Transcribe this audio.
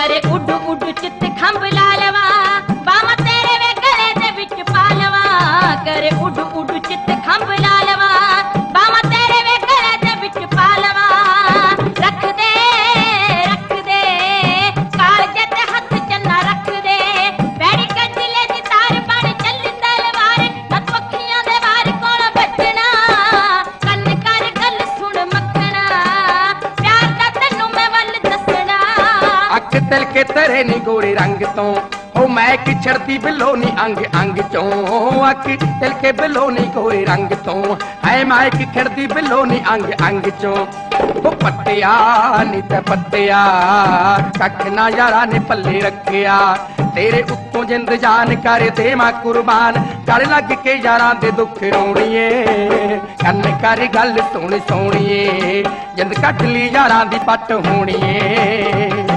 ਕਰੇ ਉੱਡ ਉੱਡ ਚਿੱਤ ਖੰਭ ਲਾ ਲਵਾ ਬਾਵਾ ਤੇਰੇ ਵੇ ਗਲੇ ਦੇ ਵਿੱਚ ਪਾ ਲਵਾ ਕਰੇ ਉੱਡ ਉੱਡ ਤਿਲਕੇ ਤਰੇ ਨੀ ਗੋਰੇ ਰੰਗ ਤੋਂ। ਹੋ ਮੈਂ ਕਿਛੜਦੀ ਬਿੱਲੋ ਨੀ ਅੰਗ ਅੰਗ ਚੋਂ। ਅੱਖ ਤਿਲ ਬਿੱਲੋ ਨੀ ਗੋਰੇ ਰੰਗ ਤੋਂ। ਹੈ ਮੈਂ ਕਿਛੜਦੀ ਬਿੱਲੋ ਨੀ ਅੰਗ ਅੰਗ ਚੋਂ। ਉਹ ਪੱਟਿਆ ਨੀ ਤੇ ਪੱਟਿਆ, ਕੱਖ ਨਾ ਯਾਰਾ ਨੇ ਪੱਲੇ ਰੱਖਿਆ। ਤੇਰੇ ਉੱਤੋਂ ਜਿੰਦ ਜਾਨ ਕਰ ਦੇ ਕੁਰਬਾਨ। ਗਲ ਲੱਗ ਕੇ ਯਾਰਾਂ ਦੇ ਦੁੱਖ ਰੋਣੀਏ। ਕੰਨ ਕਰ ਗੱਲ ਸੁਣ ਸੋਣੀਏ ਜਿੰਦ ਕੱਟ ਲਈ ਯਾਰਾਂ ਦੀ ਪੱਟ ਹੋਣੀਏ।